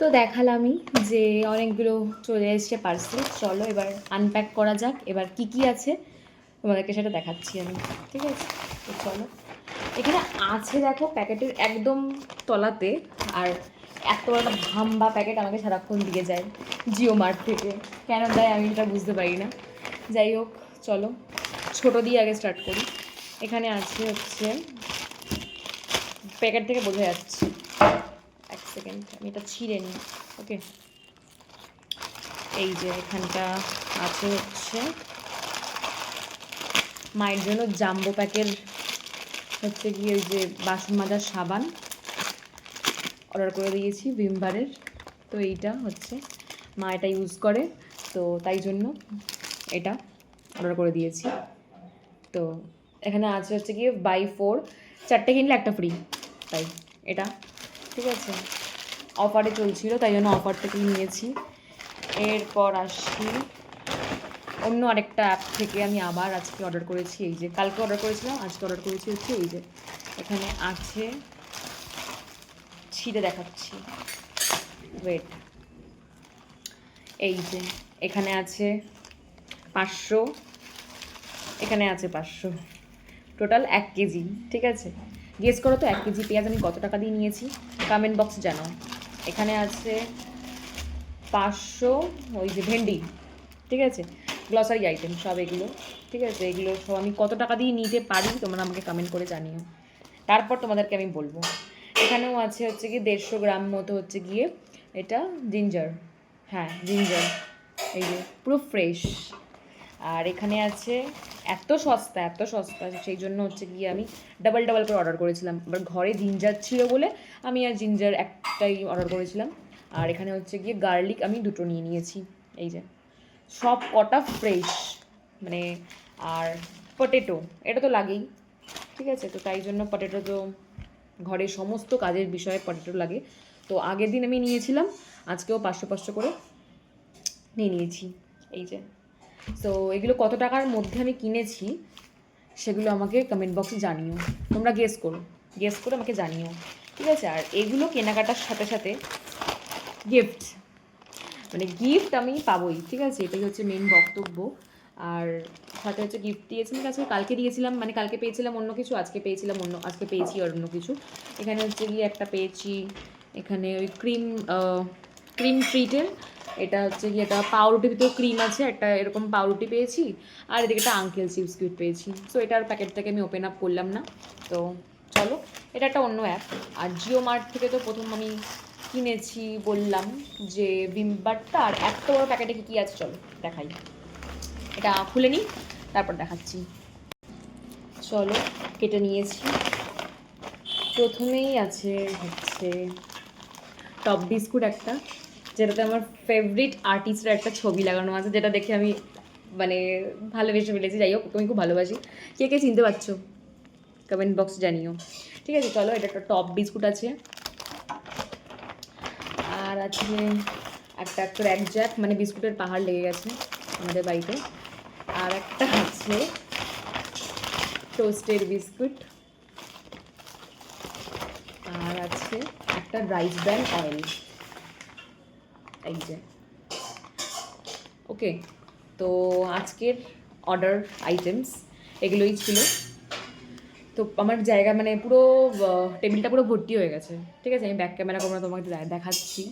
তো দেখালামই যে অনেকগুলো চলে এসছে পার্সেল চলো এবার আনপ্যাক করা যাক। এবার কি কি আছে তোমাদেরকে সেটা দেখাচ্ছি আমি, ঠিক আছে? তো চলো। এখানে আছে দেখো প্যাকেটের একদম তলাতে, আর এত একটা ভাম্বা প্যাকেট আমাকে সারাক্ষণ দিয়ে যায় জিও মার্ট থেকে। কেন দেয় আমি এটা বুঝতে পারি না। যাই হোক, চলো। ছোটো দিয়ে আগে স্টার্ট করি। এখানে আছে হচ্ছে, প্যাকেট থেকে বোঝা যাচ্ছে সেকেন্ড আমি এটা ছিঁড়ে নিই ওকে এই যে এখানটা আছে হচ্ছে মায়ের জন্য জাম্বো প্যাকের হচ্ছে গিয়ে ওই যে বাসন মাজার সাবান অর্ডার করে দিয়েছি ভিমবারের। তো এইটা হচ্ছে মা এটা ইউজ করে, তো তাই জন্য এটা অর্ডার করে দিয়েছি। তো এখানে আছে হচ্ছে গিয়ে বাই ফোর চারটে কিনলে একটা ফ্রি তাই, এটা, ঠিক আছে? অফারে চলছিল, তাই জন্য অফার থেকে নিয়েছি। এরপর আসি অন্য আরেকটা অ্যাপ থেকে আমি আবার আজকে অর্ডার করেছি, এই যে কালকে অর্ডার করেছিলাম, আজকে অর্ডার করেছি হচ্ছে এই যে, এখানে আছে ছিঁড়ে দেখাচ্ছি। ওয়েট এই যে, এখানে আছে পাঁচশো, এখানে আছে পাঁচশো। টোটাল এক কেজি, ঠিক আছে? গেস করো তো, এক কেজি পেঁয়াজ আমি কত টাকা দিয়ে নিয়েছি? কমেন্ট বক্স জানাও। এখানে আছে পাঁচশো, ওই যে ভেন্ডি, ঠিক আছে? গ্লসারি আইটেম সব এগুলো, ঠিক আছে? এগুলো সব আমি কত টাকা দিয়ে নিতে পারি তোমরা আমাকে কমেন্ট করে জানিও। তারপর তোমাদেরকে আমি বলব। এখানেও আছে হচ্ছে গিয়ে দেড়শো গ্রাম মতো হচ্ছে গিয়ে এটা জিঞ্জার হ্যাঁ জিঞ্জার এই যে, পুরো ফ্রেশ আর এখানে আছে এত সস্তা এত সস্তা, সেই জন্য হচ্ছে গিয়ে আমি ডাবল ডাবল করে অর্ডার করেছিলাম। এবার ঘরে জিঞ্জার ছিল বলে আমি আর জিঞ্জার একটাই অর্ডার করেছিলাম। আর এখানে হচ্ছে গিয়ে গার্লিক আমি দুটো নিয়ে নিয়েছি, এই যে। সব কটা ফ্রেশ মানে আর পটেটো এটা তো লাগেই, ঠিক আছে? তো তাই জন্য পটেটো তো ঘরের সমস্ত কাজের বিষয়ে পটেটো লাগে। তো আগের দিন আমি নিয়েছিলাম, আজকেও পাঁচশো পাঁচশো করে নিয়ে নিয়েছি, এই যে। তো এগুলো কত টাকার মধ্যে আমি কিনেছি, সেগুলো আমাকে কমেন্ট বক্সে জানিও। তোমরা গেস করো। গেস করে আমাকে জানিও। ঠিক আছে? আর এগুলো কেনাকাটার সাথে সাথে গিফট মানে গিফট আমি পাবোই। ঠিক আছে? এটাই হচ্ছে মেন বক্তব্য। আর সাথে হচ্ছে গিফট দিয়েছিলাম কাছে কালকে দিয়েছিলাম মানে কালকে পেয়েছিলাম অন্য কিছু, আজকে পেয়েছিলাম অন্য, আজকে পেয়েছি আর অন্য কিছু। এখানে হচ্ছে গিয়ে একটা পেয়েছি, এখানে ওই ক্রিম ক্রিম ট্রিটের এটা হচ্ছে কি এটা পাউরুটির ভিতরে ক্রিম আছে, একটা এরকম পাউরুটি পেয়েছি, আর এদিকে একটা আঙ্কেল চিপস কিট পেয়েছি। সো এটার প্যাকেটটাকে আমি ওপেন আপ করলাম না। তো, চলো, এটা একটা অন্য অ্যাপ আর জিও মার্ট থেকে তো প্রথম আমি কিনেছি, বললাম যে বিমবারটা আর এত বড় প্যাকেটে কী কী আছে, চলো, দেখাই। এটা খুলে নিই, তারপর দেখাচ্ছি। চলো, কেটে নিয়েছি। প্রথমেই আছে হচ্ছে টপ বিস্কুট একটা। যেটাতে আমার ফেভারিট আর্টিস্টের একটা ছবি লাগানো আছে, যেটা দেখে আমি মানে ভালোবেসে ফেলেছি। যাই হোক আমি খুব ভালোবাসি। কে কে চিনতে পারছ? কমেন্ট বক্স জানিও। ঠিক আছে, চলো, এটা একটা টপ বিস্কুট আছে। আর আছে একটা ক্র্যাক জ্যাক মানে বিস্কুটের পাহাড় লেগে গেছে আমাদের বাড়িতে। আর একটা আছে টোস্টের বিস্কুট আর আছে একটা রাইস ব্র্যান অয়েল এই যে। ওকে তো আজকের অর্ডার আইটেমস এগুলোই ছিল। তো আমার জায়গা মানে পুরো টেবিলটা পুরো ভর্তি হয়ে গেছে। ঠিক আছে, আমি ব্যাক ক্যামেরা করে তোমাকে দেখাচ্ছি।